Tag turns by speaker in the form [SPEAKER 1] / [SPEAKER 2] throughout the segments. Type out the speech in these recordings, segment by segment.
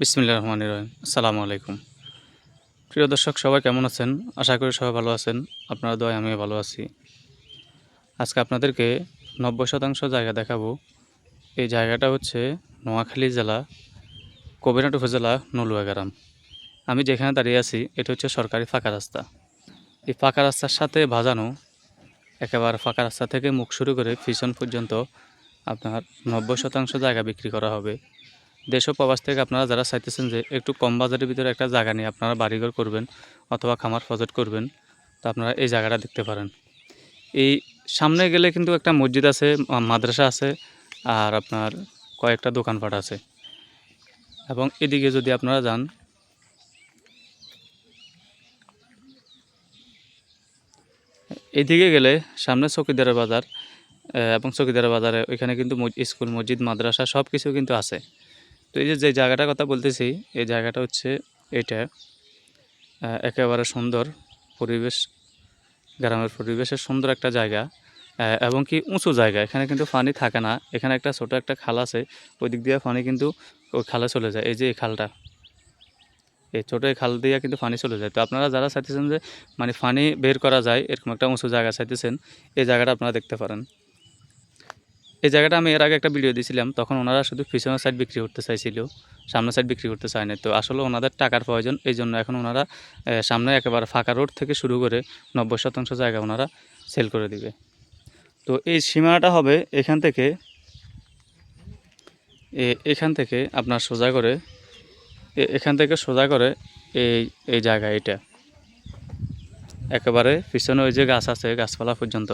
[SPEAKER 1] বিসমিল্লা রহমান রহিম। আসসালামু আলাইকুম। প্রিয় দর্শক, সবাই কেমন আছেন? আশা করি সবাই ভালো আছেন। আপনারা দয় আমিও ভালো আছি। আজকে আপনাদেরকে নব্বই শতাংশ জায়গা দেখাবো। এই জায়গাটা হচ্ছে নোয়াখালী জেলা, কবিরহাট উপজেলা নলুয়া গ্রাম আমি যেখানে দাঁড়িয়ে আছি, এটা হচ্ছে সরকারি ফাঁকা রাস্তা। এই ফাঁকা রাস্তার সাথে ভাজানো একেবারে ফাঁকা রাস্তা থেকে মুখ শুরু করে পিছন পর্যন্ত আপনার নব্বই শতাংশ জায়গা বিক্রি করা হবে। দেশ প্রবাস থেকে আপনারা যারা চাইতেছেন যে একটু কম বাজারের ভিতরে একটা জায়গা নিয়ে আপনারা বাড়িঘর করবেন অথবা খামার ফজট করবেন, তো আপনারা এই জায়গাটা দেখতে পারেন। এই সামনে গেলে কিন্তু একটা মসজিদ আছে মাদ্রাসা আছে, আর আপনার কয়েকটা দোকানপাট আছে। এবং এদিকে যদি আপনারা যান, এদিকে গেলে সামনে চকিদারের বাজার এবং চকিদারের বাজারে ওইখানে কিন্তু স্কুল, মসজিদ, মাদ্রাসা সব কিছু কিন্তু আছে। তো এই যে জায়গাটার কথা বলতেছি, এই জায়গাটা হচ্ছে এটা। একেবারে সুন্দর পরিবেশ, গ্রামের পরিবেশের সুন্দর একটা জায়গা। এবং কি উঁচু জায়গা, এখানে কিন্তু পানি থাকে না। এখানে একটা ছোট একটা খাল আছে ওই দিক দিয়ে পানি কিন্তু ওই খালে চলে যায়, এই যে এই খালটা। এই ছোটো এই খাল দিয়ে কিন্তু পানি চলে যায়। তো আপনারা যারা চাইতেছেন যে মানে পানি বের করা যায়, এরকম একটা উঁচু জায়গা চাইতেছেন, এই জায়গাটা আপনারা দেখতে পারেন। এই জায়গাটা আমি এর আগে একটা ভিডিও দিয়েছিলাম তখন ওনারা শুধু পিছনের সাইড বিক্রি করতে চাইছিল, সামনের সাইড বিক্রি করতে চায় না তো আসলে ওনাদের টাকার প্রয়োজন, এই জন্য এখন ওনারা সামনে একেবারে ফাঁকা রোড থেকে শুরু করে নব্বই শতাংশ জায়গা ওনারা সেল করে দিবে। তো এই সীমানাটা হবে এখান থেকে এখান থেকে আপনার সোজা করে এখান থেকে সোজা করে এই এই জায়গা এটা। একেবারে পিছনে ওই যে গাছ আছে, গাছপালা পর্যন্ত।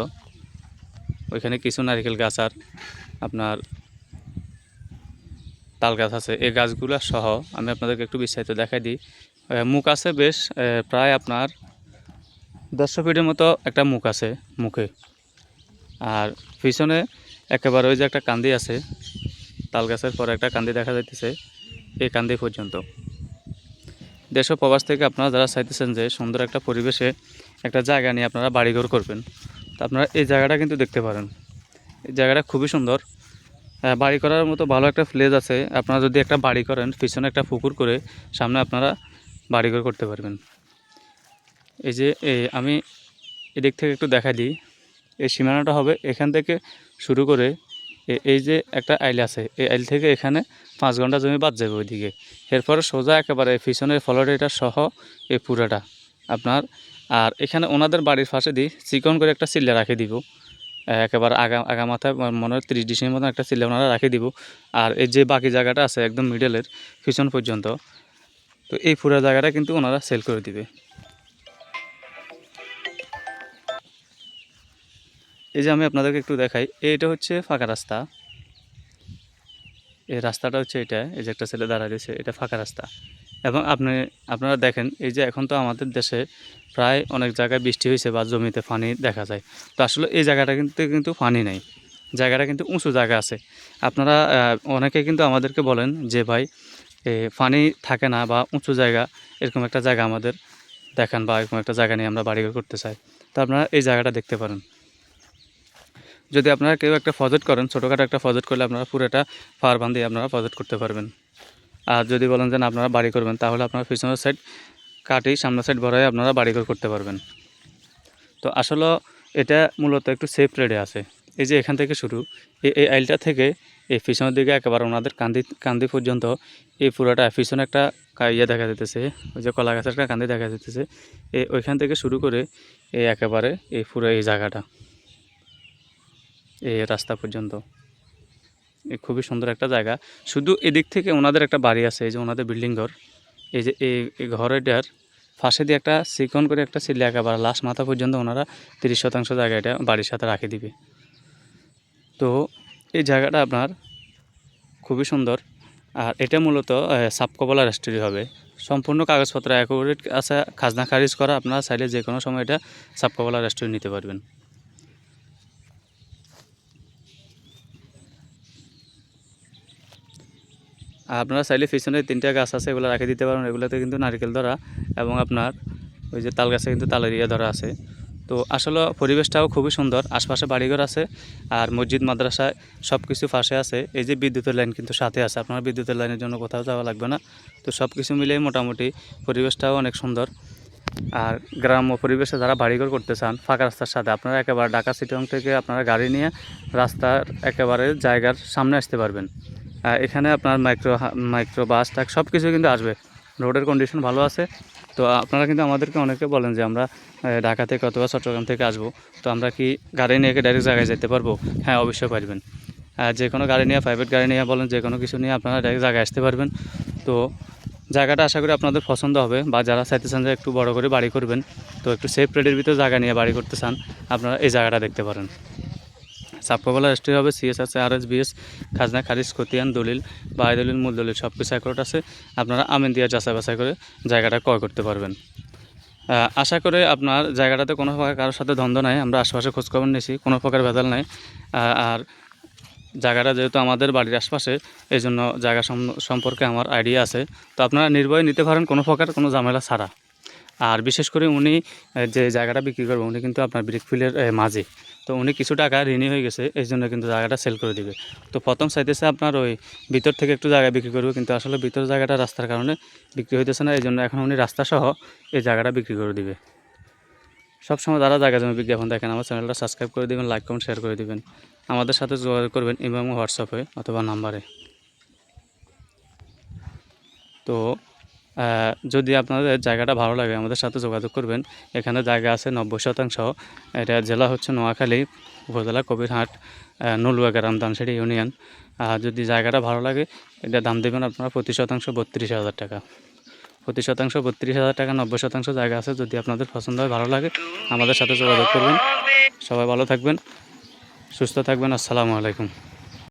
[SPEAKER 1] ওইখানে কিছু নারকেল গাছ আর আপনার তাল গাছ আছে। এই গাছগুলো সহ আমি আপনাদেরকে একটু বিস্তারিত দেখাই দিই। মুখ আছে বেশ প্রায় আপনার দেড়শো ফিটের মতো একটা মুখ আছে মুখে। আর পিছনে একেবারে ওই যে একটা কান্দি আছে, তাল গাছের পরে একটা কান্দি দেখা যাইতেছে এই কান্দি পর্যন্ত। দেশ প্রবাস থেকে আপনারা যারা চাইতেছেন যে সুন্দর একটা পরিবেশে একটা জায়গা নিয়ে আপনারা বাড়িঘর করবেন তো আপনারা এই জায়গাটা কিন্তু দেখতে পারেন। এই জায়গাটা খুবই সুন্দর। বাড়ি করার মতো ভালো একটা প্লেস আছে। আপনারা যদি একটা বাড়ি করেন, পিছনে একটা পুকুর করে সামনে আপনারা বাড়িঘর করতে পারবেন। এই যে আমি এদিক থেকে একটু দেখা দিই। এই সীমানাটা হবে এখান থেকে শুরু করে এই যে একটা আইল আছে। এই আইল থেকে এখানে পাঁচ ঘণ্টা জমি বাদ যাবে ওইদিকে। এরপরে সোজা একেবারে পিছনের ফলটা সহ এই পুরাটা। আপনার। আর এখানে ওনাদের বাড়ির পাশে দিই চিকন করে একটা চিল্লা রাখে দিব। একেবারে আগা আগা মাথায় মনে হয় তিরিশ ডিসের মতন একটা চিল্লা ওনারা রাখে দিব। আর এই যে বাকি জায়গাটা আছে একদম মিডলের পিছন পর্যন্ত, তো এই পুরো জায়গাটা কিন্তু ওনারা সেল করে দিবে। এই যে আমি আপনাদেরকে একটু দেখাই, এইটা হচ্ছে ফাঁকা রাস্তা। এই রাস্তাটা হচ্ছে এটা, এই যে একটা ছেলে দাঁড়ায় রয়েছে, এটা ফাঁকা রাস্তা। এবং আপনি, আপনারা দেখেন, এই যে এখন তো আমাদের দেশে প্রায় অনেক জায়গায় বৃষ্টি হয়েছে বা জমিতে পানি দেখা যায়। তো আসলে এই জায়গাটা কিন্তু কিন্তু পানি নেই। জায়গাটা কিন্তু উঁচু জায়গা আছে। আপনারা অনেকে কিন্তু আমাদেরকে বলেন যে, ভাই পানি থাকে না বা উঁচু জায়গা, এরকম একটা জায়গা আমাদের দেখান বা এরকম একটা জায়গা নিয়ে আমরা বাড়িঘর করতে চাই। তো আপনারা এই জায়গাটা দেখতে পারেন। যদি আপনারা কেউ একটা ফজেট করেন, ছোটোখাটো একটা ফজেট করলে আপনারা পুরোটা ফার বান্ধিয়ে আপনারা ফজেট করতে পারবেন। আর যদি বলেন যে আপনারা বাড়ি করবেন, তাহলে আপনারা পিছনের সাইড কাটি সামনের সাইড ভরাই আপনারা বাড়িঘর করতে পারবেন। তো আসলে এটা মূলত একটু সেফ রেডে আছে। এই যে এখান থেকে শুরু এই আইলটা থেকে এই পিছনের দিকে একেবারে ওনাদের কান্দি কান্দি পর্যন্ত এই পুরোটা পিছনে একটা ইয়ে দেখা যেতেছে ওই যে কলা গাছের একটা কান্দি দেখা যেতেছে এই ওইখান থেকে শুরু করে এই একেবারে এই পুরো এই জায়গাটা, এই রাস্তা পর্যন্ত। খুবই সুন্দর একটা জায়গা। শুধু এদিক থেকে ওনাদের একটা বাড়ি আছে, এই যে ওনাদের বিল্ডিং ঘর। এই যে এই ঘরেটার পাশে দিয়ে একটা সিকন করে একটা সিলে একেবারে লাস্ট মাথা পর্যন্ত ওনারা তিরিশ শতাংশ জায়গা এটা বাড়ির সাথে রাখে দিবে। তো এই জায়গাটা আপনার খুবই সুন্দর। আর এটা মূলত সাবকবলা রেস্টুরি হবে। সম্পূর্ণ কাগজপত্র অ্যাকুরেট আছে, খাজনা খারিজ করা, আপনারা চাইলে যে কোনো সময় এটা সাবকবলা রেস্টুরি নিতে পারবেন। আপনারা চাইলে পিছনে তিনটা গাছ আছে, এগুলো রেখে দিতে পারেন। এগুলোতে কিন্তু নারকেল ধরা এবং আপনার ওই যে তাল গাছে কিন্তু তালের ইয়ে ধরা আছে। তো আসলে পরিবেশটাও খুবই সুন্দর। আশপাশে বাড়িঘর আছে আর মসজিদ মাদ্রাসায় সব কিছু পাশে আছে। এই যে বিদ্যুতের লাইন কিন্তু সাথে আছে। আপনার বিদ্যুতের লাইনের জন্য কোথাও যাওয়া লাগবে না। তো সব কিছু মিলিয়ে মোটামুটি পরিবেশটাও অনেক সুন্দর। আর গ্রাম্য পরিবেশে যারা বাড়িঘর করতে চান, ফাঁকা রাস্তার সাথে, আপনারা একেবারে ঢাকা সিটিং থেকে আপনারা গাড়ি নিয়ে রাস্তার একেবারে জায়গার সামনে আসতে পারবেন। এখানে আপনার মাইক্রো মাইক্রো বাস ট্রাক সব কিছু কিন্তু আসবে। রোডের কন্ডিশন ভালো আছে। তো আপনারা কিন্তু আমাদেরকে অনেকে বলেন যে আমরা ঢাকা থেকে অথবা চট্টগ্রাম থেকে আসব। তো আমরা কি গাড়ি নিয়ে ডাইরেক্ট জায়গায় যেতে পারব? হ্যাঁ অবশ্যই পারবেন। আর যে কোনো গাড়ি নিয়ে প্রাইভেট গাড়ি নিয়ে বলেন, যে কোনো কিছু নিয়ে আপনারা ডাইরেক্ট জায়গায় আসতে পারবেন। তো জায়গাটা আশা করি আপনাদের পছন্দ হবে বা যারা চাইতেছেন যে একটু বড় করে বাড়ি করবেন, তো একটু সেফ রেটের ভিতরে জায়গা নিয়ে বাড়ি করতে চান, আপনারা এই জায়গাটা দেখতে পারেন। সাপকোবালা রেজিস্ট্রি হবে সিএস আছে আর এস বিএস খাজনা, খারিজ, খতিয়ান, দলিল, বাই দলিল, মূল দলিল, সব কিছু অ্যাকোর্ড আছে। আপনারা আমিন দিয়ে যাচাই বাছাই করে জায়গাটা ক্রয় করতে পারবেন। আশা করে আপনার জায়গাটাতে কোনো প্রকার কারোর সাথে দ্বন্দ্ব নাই, আমরা আশপাশে খোঁজখবর নিয়েছি, কোনো প্রকার ভেজাল নাই। আর জায়গাটা যেহেতু আমাদের বাড়ির আশপাশে এই জন্য জায়গা সম- সম্পর্কে আমার আইডিয়া আছে। তো আপনারা নির্ভয়ে নিতে পারেন, কোনো প্রকার কোনো ঝামেলা ছাড়া। আর বিশেষ করে উনি যে জায়গাটা বিক্রি করবে, উনি কিন্তু আপনার ব্রিকফিলের মাঝে। তো উনি কিছু টাকা ঋণী হয়ে গেছে, এই জন্য কিন্তু জায়গাটা সেল করে দিবে। তো প্রথম চাইতেছে আপনার ওই ভিতর থেকে একটু জায়গা বিক্রি করবে, কিন্তু আসলে ভিতর জায়গাটা রাস্তার কারণে বিক্রি হইতেছে না, এই জন্য এখন উনি রাস্তা সহ এই জায়গাটা বিক্রি করে দিবে। সবসময় যারা জায়গা জমি বিজ্ঞাপন দেখেন, আমার চ্যানেলটা সাবস্ক্রাইব করে দিবেন লাইক কমেন্ট শেয়ার করে দিবেন। আমাদের সাথে যোগাযোগ করবেন এবং হোয়াটসঅ্যাপে অথবা নাম্বারে। তো যদি আপনাদের জায়গাটা ভালো লাগে, আমাদের সাথে যোগাযোগ করবেন। এখানে জায়গা আছে নব্বই শতাংশ। এটা জেলা হচ্ছে নোয়াখালী, উপজেলা কবিরহাট নলুয়া গ্রাম দানসারি ইউনিয়ন। যদি জায়গাটা ভালো লাগে, এটা দাম দেবেন আপনারা প্রতি শতাংশ বত্রিশ হাজার টাকা। প্রতি শতাংশ বত্রিশ হাজার টাকা, নব্বই শতাংশ জায়গা আছে। যদি আপনাদের পছন্দ হয়, ভালো লাগে, আমাদের সাথে যোগাযোগ করবেন। সবাই ভালো থাকবেন, সুস্থ থাকবেন। আসসালামু আলাইকুম।